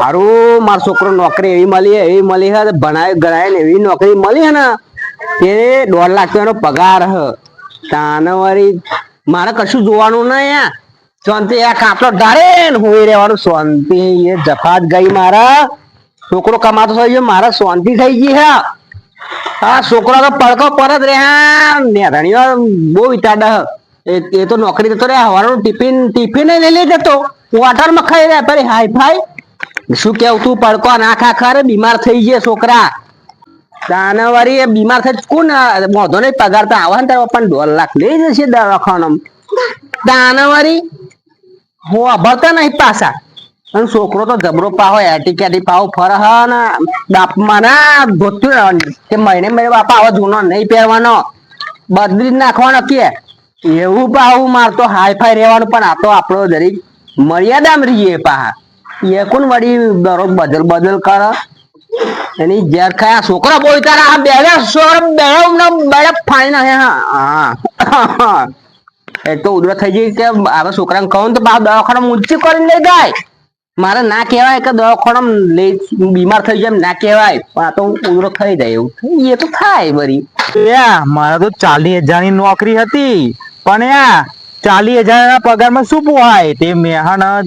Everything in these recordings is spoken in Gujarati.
હારું, મારો છોકરો નોકરી એવી મળી હે એવી મળી હે ભણાય, ગણાય ને એવી નોકરી મળી હે ને તે દોઢ લાખ એનો પગાર હ. તાને વળી મારે કશું જોવાનું નહીં યા શાંતિ, આ કાપલો ધારે ને હોઈ રહેવાનું શાંતિ. એ જફાત ગઈ મારા. છોકરો કમાતો થઈ ગયો, મારા શાંતિ થઈ ગઈ હે આ છોકરો તો પડકો પરત રહ્યા. નેરણીઓ બહુ વિતાડા એ તો નોકરી જતો રહ્યા હવાનું ટિફિન ટિફિન લઈ લઈ જતો વોટરમાં ખાઈ રહ્યા પેલી હાઈ ફાઈ શું કેવું તું પડકો? નાખા ખરે બીમાર થઈ ગયા છોકરા. તાને એ બીમાર થઈ કોણ મોધો નહીં પગાર તો આવે ને પણ દોઢ લાખ લઈ જશે દવાખાનામાં. તાને વળી હું ભરતા નહીં પાછા. અને છોકરો તો જબરો પાહો, એટી કેટી પાહો ફરે હ ને બાપમાં ના. ધોતું કે મહિને મહિને બાપા આવો જૂનો નહીં પહેરવાનો. બદલી નાખવાનો કે. એવું પાહું મારતો હાઈ ફાઈ રહેવાનું, પણ આ તો આપણો જરીક મર્યાદામાં રહીએ પાહા. એ કોણ વળી બદલ બદલ કરે? એની ઝેર ખાય. છોકરા બોલ તારા, આ બેડે છોકરા બેડે બેડે ફાઈ ના હા એ તો ઉધર થઈ ગઈ કે હવે છોકરાને કહું તો બા દવાખાના ઊંચી કરીને લઈ જાય. મારે ના કહેવાય કે દવાખાના બીમાર થઈ જાય ના કહેવાય. પણ આ તો ઉધરો થઈ જાય એવું એ તો થાય વળી. યા મારે તો ચાલીસ હજારની નોકરી હતી. પણ યા ચાલીસ હજાર ના પગારમાં શું પોહાય? તે મેહાના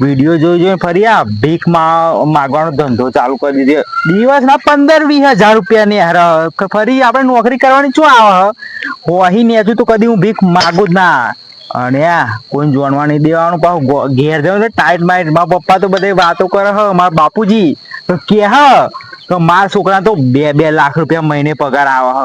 વીડિયો જોઈ જોઈ ફરી આ ભીખ માગવાનો ધંધો ચાલુ કરી દીધો. દિવસના પંદર વીસ હજાર રૂપિયા ની હાર ફરી આપણે નોકરી કરવાની શું આવે? હોહી ને હજુ તો કદી હું ભીખ માગું જ ના. અને આ કોઈ જોણવા નહીં દેવાનું, પાછું ઘેર જવું ને ટાઈટ માઇટ મારા પપ્પા તો બધે વાતો કરે હ મારા બાપુજી. તો કે હ, તો મારા છોકરા તો બે બે લાખ રૂપિયા મહિને પગાર આવે હ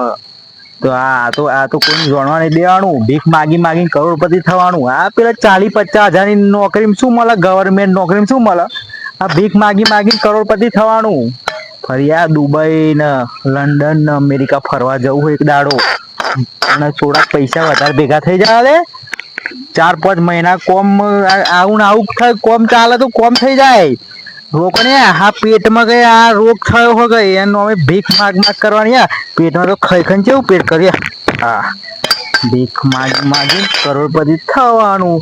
તો આ તો આ તો કોઈ જોણવા નહીં દેવાનું. ભીખ માગી માગી કરોડપતિ થવાનું. આ પેલા ચાલીસ પચાસ હજારની નોકરીમાં શું મળે? ગવર્મેન્ટ નોકરીમાં શું મળે? આ ભીખ માગી માગી કરોડપતિ થવાનું. ફરિયા દુબઈ ને લંડન ને અમેરિકા ફરવા જવું હોય એક દાડો. અને થોડાક પૈસા વધારે ભેગા થઈ જાય રે ચાર પાંચ મહિના કોમ આવું ને આવું થાય, કોમ ચાલે તો કોમ થઈ જાય. રોકને હા પેટમાં કઈ આ રોગ થયો હો ગઈ એનો અમે ભીખ માગ માગ કરવાની આ. પેટમાં તો ખાઈ જેવું પેટ કરીએ હા. ભીખ માગી માગીને કરોડપતિ થવાનું.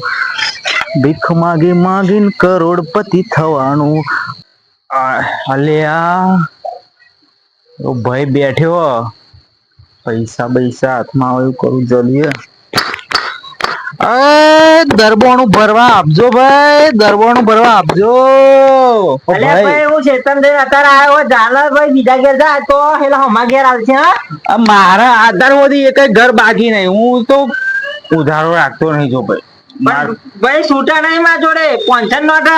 ભીખ માગી માગીને કરોડપતિ થવાનું. આ, અલ્યા ઓ ભાઈ બેઠ્યો. પૈસા પૈસા હાથમાં આવે એવું કરું જલ્દી અરે દરબાણું ભરવા આપજો ભાઈ દરબોણું ભરવા આપજો. ભાઈ. હું અત્યારે આવ્યો ભાઈ બીજા ઘેર જાય તો હેલા હમા ઘેર આવશે હા. મારા આધાર મોદી એક ઘર બાકી નહીં. હું તો ઉધારો રાખતો નહીં જો ભાઈ. ભાઈ છૂટા નહીં મારા જોડે પોંચન નોટ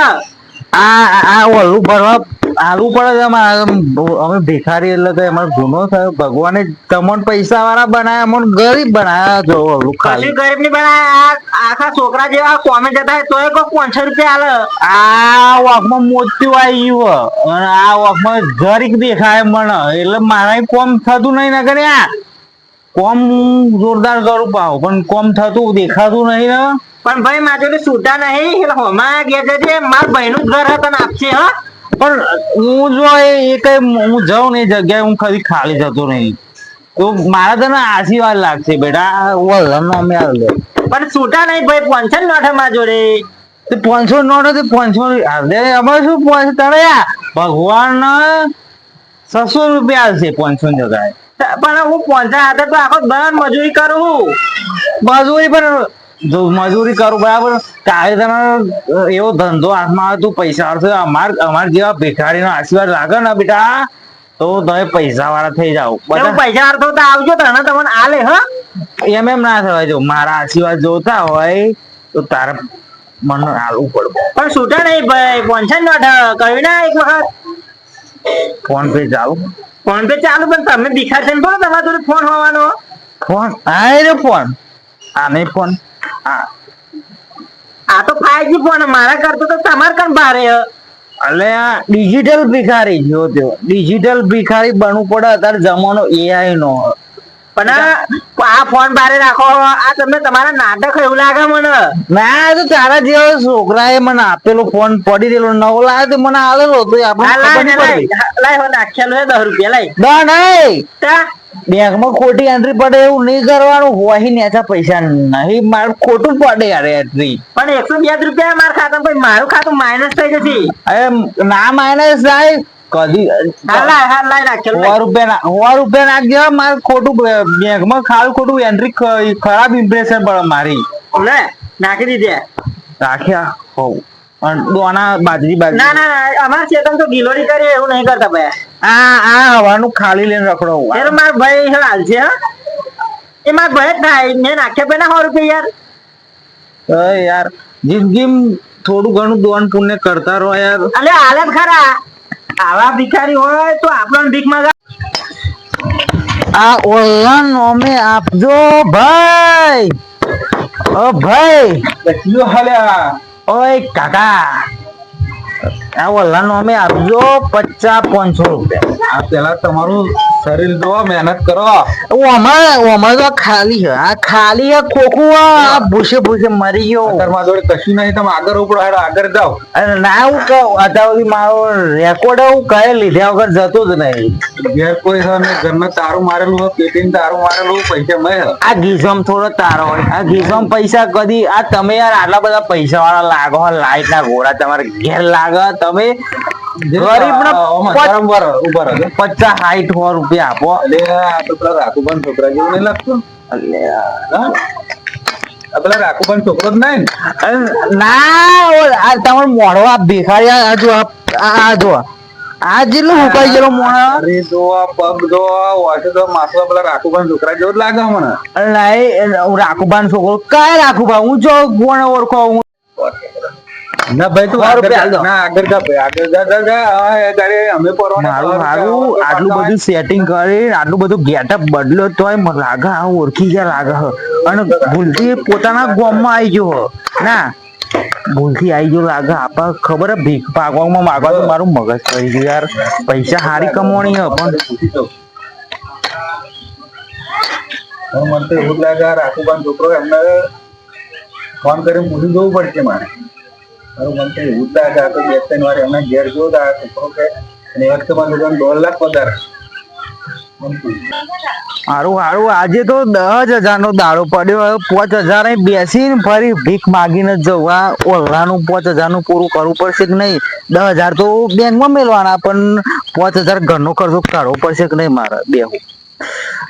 આ આ ઓલું ભરવા આલુ પડે છે અમે ભિખારી એટલે કે અમારે ગુનો થયો. ભગવાને તમને પૈસા વાળા બનાયા અમને ગરીબ બનાયા જો ઓલું ખાલી. ગરીબની બનાયા આખા છોકરા જેવા કોમે જતા હોય તોય કોઈ પાંચસો રૂપિયા આલે. આ વાકમાં મોતિયું આવી અને આ વાકમાં જરીક દેખાય મને. એટલે મારા કોમ થતું નહીં ને કર્યા કોમ જોરદાર કરું પાવ પણ કોમ થતું દેખાતું નહીં ને. પણ ભાઈ મારે છૂટા નહીં એટલે હમા ઘેર છે મારા ભાઈનું ઘર હતા આપશે હા. પણ હું જો એ કઈ હું જાઉં ને જગ્યાએ હું ખરી ખાલી જતો નહીં તો મારા તને આશીર્વાદ લાગશે બેટા. વલ્લભનો અમે આવે પણ છૂટા નહીં ભાઈ પોંચન નોટ હે જોડે. તે પાંચસો નોટ તે પાંચસો અરે અમે શું પાંચસો તારે ભગવાન છસો રૂપિયા આવશે પાંચસો જગાએ. જગ્યાએ પણ હું પોંચા હાથે તો આખો દન મજૂરી કરું. મજૂરી પણ જો મજૂરી કરું બરાબર? તારે તને એવો ધંધો હાથમાં આવે તું પૈસા આવશે અમાર અમાર જેવા ભિખારીનો આશીર્વાદ લાગે ને બેટા તો તમે પૈસા વાળા થઈ જાઓ. બધા પૈસા હારતો તો આવજો તને તમને આલે હા. એમ એમ ના થવાય જો મારા આશીર્વાદ જોતા હોય તો તારે મને આલવું પડે. પણ છૂટા નહીં ભાઈ પોન્શન નોટ. કહ્યું ના એક વખત? ફોન પે ચાલુ? ફોન પે ચાલુ પણ તમે ભિખાર છે ને બોલો તમારા જોડે ફોન હોવાનો. ફોન? આ રે ફોન. આને ફોન. આ તો ફાઈવજી ફોન મારા કરતો તો તમારે કણ ભારે હે. એટલે આ ડિજિટલ ભિખારી જો તે. ડિજિટલ ભિખારી બનવું પડે અત્યારે જમાનો એઆઈ નો. પણ આ ફોન બારે રાખો આ તમને તમારા નાટક એવું લાગે મને. ના તો તારા જેવા છોકરાએ મને આપેલો ફોન પડી દેલો નવો લાવ્યો તો મને આલેલો તો આપણે લાય હો નાખેલો દસ રૂપિયા લાય. ના નહીં. બેંકમાં ખોટી એન્ટ્રી પડે એવું નહીં કરવાનું. હોય નેચા પૈસા નહીં માર ખોટું પડે યાર એન્ટ્રી પણ એકસો બે રૂપિયા મારા ખાતા પછી મારું ખાતું માઇનસ થઈ જશે. અરે ના માઇનસ થાય. કદી હા હા લાય નાખેલ સો રૂપિયા ના સો રૂપિયા નાખજો મારે ખોટું બેંકમાં ખાલી ખોટું એન્ટ્રી ખરાબ ઇમ્પ્રેશન પડે મારી. લે નાખી દીધે. રાખ્યા હોવ દોના બાજરી બાજરી. ના ના ના ચેતન તો ડિલિવરી કરી એવું નહીં કરતા ભાઈ. આ આ હવાનું ખાલી લઈને રખડો એ તો ભાઈ હાલ છે એ મારા ભાઈ થાય મેં નાખ્યા પેલા સો રૂપિયા યાર. અરે યાર જિંદગી થોડું ઘણું દોન પુણ્ય કરતા રહો યાર. અલે હાલત ખરા. આવા ભિખારી હોય તો આપણને ભીખ માંગા આ ઓલા નોમે આપજો ભાઈ. ઓ ભાઈ. ઓય કાકા આ ઓલા અમે આપજો પચાસ પાંચસો રૂપિયા. આ પેલા તમારું શરીર જો મહેનત કરો ઓમાં ઓમાં તો ખાલી આ ખાલી છે ખોખું આ ભૂસે ભૂસે મરી ગયો. અત્યારમાં જોડે કશું નહીં તમે આગળ ઉપડો હેડો આગળ જાઓ. અરે ના હું કહું અત્યાર મારો રેકોર્ડ હું કઈ લીધા વગર જતો જ નહીં. ઘેર કોઈ છે ને ઘરમાં તારું મારેલું હોય પેટીન તારું મારેલું પૈસા મળે. આ ગીઝમ થોડો તારો હોય. આ ગીઝમ પૈસા કદી આ તમે યાર આટલા બધા પૈસા વાળા લાગો લાઈટ ના ઘોડા તમારે ઘેર લાગે તમે ગરીબ ને રહો ઊભા રહો પચાસ સાઠ સો રૂપિયા આપો. એટલે પેલા છોકરા જેવું નહીં લાગતું? પેલા રાખુબાન છોકરો જ નહીં ના? આ તમારો મોઢો આ ભિખારી આ જો આ જો. આ જેટલું હુકાઈ ગયેલો અરે જો આ પગ જો વાસે તો માથું પેલા રાખુબાન છોકરા જેવું જ લાગે મને. નહીં હું છોકરો કઈ રાખુભાઈ હું જો કોને ઓળખો હું ના ભાઈ તું આગળ રૂપિયા જા. આલ દો. ના આગળ જા ભાઈ આગળ જા જા જા હા, અમે પરવાના મારું મારું આટલું બધું સેટિંગ કરી આટલું બધું ગેટઅપ બદલો તોય લાગે આ ઓળખી ગયા લાગે. અને ભૂલથી પોતાના ગામમાં આવી ગયો ના ભૂલથી આવી ગયો લાગે આપા ખબર ભીખ પાકવામાં માગવા તો મારું મગજ કરી ગયું યાર પૈસા હારી કમાણી હ પણ મને તો એવું લાગે આ રાખુબાન છોકરો એમને ફોન કરીને પૂછી જવું પડશે મારે મારું મન કઈ એવું હતા તો બે ત્રણ વાર એમના ઘેર જોતા અને એ વખતે મારું દોઢ લાખ પગાર હારું હારું, આજે તો દસ હજાર નો દાડો પડ્યો પાંચ હજાર બેસીને ફરી ભીખ માગીને જવા આ ઓલ્લાનું પાંચ હજારનું પૂરું કરવું પડશે કે નહીં? દસ હજાર તો બેંકમાં મેળવાના, પણ પાંચ હજાર ઘરનો ખર્ચો કાઢવો પડશે કે નહીં મારે? બેહું.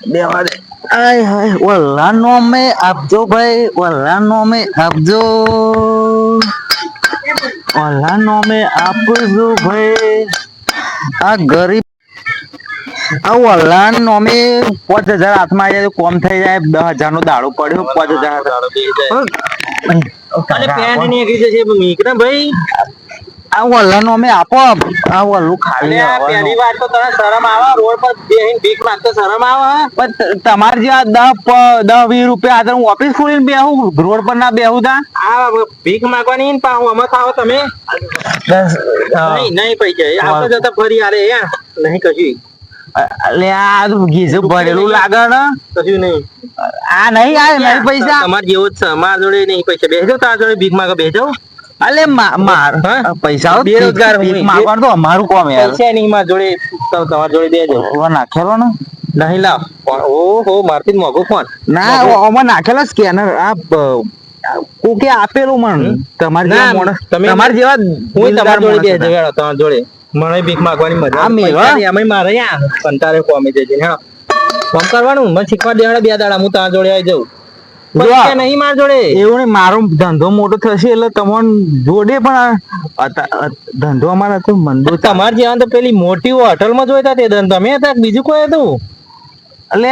બેવા દે. આય હાય ઓલ્લા નો મેં આપજો ભાઈ ઓલ્લા નો મેં આપજો. ઓલ્લા નો મેં આપજો ભાઈ. આ ગરીબ આ ઓલા નોમે પાંચ હજાર હાથમાં આવી કોમ થઈ જાય. દસ હજાર નો દાડો પડ્યો પાંચ હજાર પેન્ટ નીકળી જશે ભાઈ. આ વલ્લાન નોમે આપો આ વલ્લું ખાલી. પહેલી વાર તો તને શરમ આવે રોડ પર બેહીન ભીખ માંગતો શરમ આવે પણ તમાર જેવા દસ પ- દસ વીસ રૂપિયા આદર હું ઓફિસ ખોલીને બેહું રોડ પર ના બેહું તા? આ ભીખ માંગવાની ને પાછું અમે ખાવ તમે? નહીં નહીં પૈસા. આવતા જતા ફરી આરે નહીં કશું. એટલે આ ગીઝું ભરેલું લાગે ને. કશું નહીં. આ નહીં આ નહીં પૈસા. તમાર જેવો જ છે અમાર જોડે નહીં પૈસા. બેસજો તાર જોડે ભીખ માંગો બેસજો. અલે મા- માર. પૈસા બેરોજગાર ભીખ તો અમારું કોમ યાર. પૈસા નહીં માર જોડે તમારા જોડે દેજો ઓ નાખેલો ને નહીં લાવ. ઓ હો જ મોગો ફોન. ના ઓમાં નાખેલો સ્કેનર. આ કોકે આપેલું મન. તમારે જેવા તમારે જેવા હું તમારા જોડે બેસજો હતા. તમારા જોડે. મને ભીખ માગવાની મજા આ મેલો? એમાં મારે યાર. કંટાળે કોમી દેજે હા કામ કરવાનું? મને શીખવા દેવાના બે દાડા. હું તારા જોડે આવી જાઉં. નહીં મારા જોડે. એવું નહીં મારો ધંધો મોટો થશે એટલે તમને જોડે પણ ધંધો અમારા તો મંદો. તમારે તો પેલી મોટી હોટલમાં જોઈતા તે ધંધો. તમે હતા બીજું કોઈ હતું? એટલે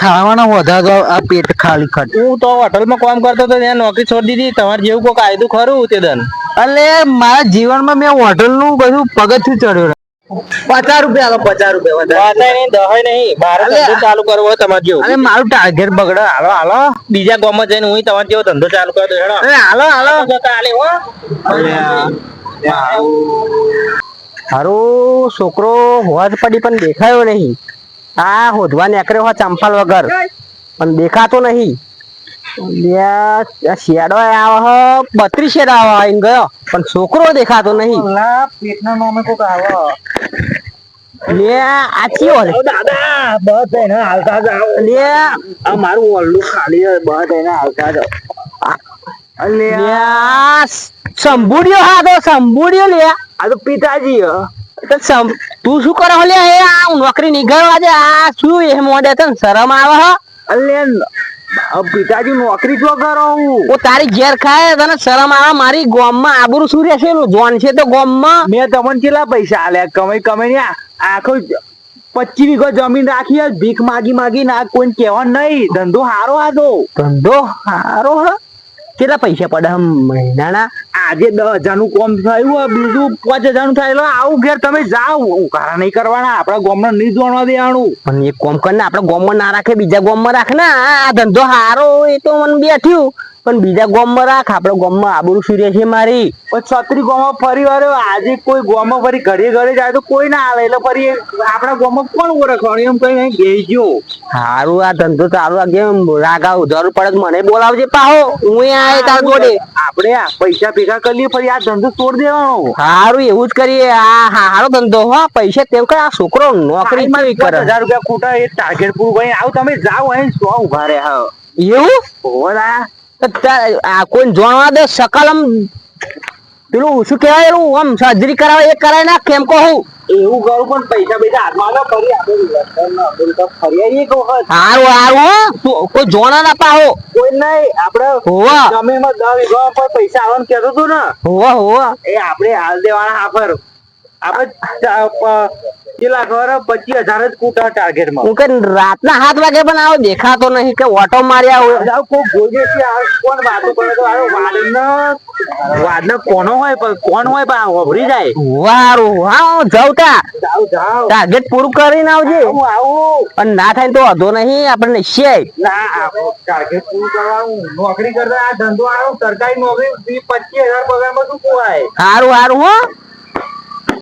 ખાવાના વધા તો આ પેટ ખાલી ખટ હું તો હોટલમાં કામ કરતો હતો ત્યાં નોકરી છોડી દીધી. તમારે જેવું કોઈ કાયદું ખરું તે દન એટલે મારા જીવનમાં મેં હોટલનું બધું પગથિયું ચડ્યો પચાસ રૂપિયા આલો પચાસ રૂપિયા વધારે. નહીં દહાય નહીં. મારે ધંધો ચાલુ કરવો હોય તમારે જેવું. અરે મારું ટાર્ગેટ બગડે. હાલો હાલો. બીજા ગામમાં જઈને હું તમારે જેવો ધંધો ચાલુ કરી દઉં હેડો. અરે હાલો હાલો. જતા હાલે હો. હારું છોકરો હોજ પડી પણ દેખાયો નહીં. આ હોધવા નેકરે હોય ચંપલ વગર. પણ દેખાતો નહીં. શેડો આવે બત્રીસ શેડ આવે આઈને ગયો. પણ છોકરો દેખાતો નહીં. પેટના નામે કોક આવે. લે આ ચિયો દાદા બસ એને હાલતા જાઓ લે. આ મારું ઓરલું ખાલી બસ એને હાલતા જાઓ લે આ સંભુડ્યો હા તો સંભુડ્યો લે. આ તો પિતાજી તો તું શું કરો લે આ નોકરી નીકળવા દે આ શું એ મોડે તને શરમ આવે હ? અલ્યા પિતાજી નોકરી જો કરો હું? ઓ તારી ઘેર ખાય તને શરમ આવે મારી ગોમમાં આબરૂ શું રહેશે? જોન છે તો ગોમમાં. મેં તમને કેટલા પૈસા આલ્યા? કમાઈ કમાઈ આખો પચીસ વીઘો જમીન રાખી ભીખ માગી માગી ના કોઈ કહેવા નહીં. ધંધો હારો આ તો. ધંધો હારો હ? કેટલા પૈસા પડે? મહિનાના આજે દસ હજારનું કોમ થયું બીજું પાંચ હજારનું થાય આવું ઘેર તમે જાઓ. ઉઘાડા નહીં કરવાના આપડા ગામના નહીં જોણવા દેવાનું. પણ એક કોમ કર ને ગોમ ના રાખે, બીજા ગોમમાં રાખ ને, આ ધંધો સારો એ તો મને બેઠ્યું પણ બીજા ગોમમાં રાખ આપડે ગોમમાં આબરૂ સૂર્ય છે મારી. છત્રી ગોમમાં ફરી વાર આજે કોઈ ગોમમાં ફરી ઘરે ઘરે જાય તો કોઈ ના આવે એટલે ફરી આપણા ગોમમાં કોણ ઓળખવાનું એમ કઈ ગઈ ગયો. સારું આ ધંધો ચાલુ આ કેમ રાગા જરૂર પડે મને બોલાવજે પાહો. હું આવે તાર જોડે. આપણે આ પૈસા ભેગા કરી લઈએ ફરી આ ધંધો છોડ દેવાનો. સારું એવું જ કરીએ. આ હારો ધંધો હો. પૈસા તેમ કરે આ છોકરો નોકરી માં કરે? હજાર રૂપિયા ખૂટા એ ટાર્ગેટ પૂરું કરીને આવ તમે જાઓ અહીં સો ઊભા રહે હા. એવું? તાર- આ કોઈ જાણવા દે સકલમ પેલું શું કહેવાય એલું આમ સર્જરી કરાવે એ કરાય ના કેમ કહું એવું કરું પણ પૈસા પૈસા હાથમાં આવે ફરી આપણે ફરી આવીએ એક વખત. હારું હારું કોઈ જોણા ના પાહો કોઈ નહીં આપણે હોવા. જમીનમાં દસ વીઘા પર પૈસા આવવાનું કહેતો તું ને. હોવા હોવા. એ આપણે હાલ દેવાના હાફર. આપણે કેટલા ખબર પચીસ હજાર જ કૂટા ટાર્ગેટમાં હું કે રાતના સાત વાગે પણ આવો દેખાતો નહીં કે ઓટો માર્યા હોય. કોઈ જોઈએ છે કોણ વાતો કરે તો આ વાડનો વાડનો કોનો હોય પણ કોણ હોય પણ હોભરી જાય. વારું હા જવતા જાવ જાવ ટાર્ગેટ પૂરું કરીને આવજે. હું આવું. પણ ના થાય તો વાંધો નહીં આપણને શેય. ના ટાર્ગેટ પૂરું કરવાનું. નોકરી કરતા આ ધંધો આવ્યો સરકારી નોકરી પચીસ હજાર પગારમાં શું હારું હારું હો.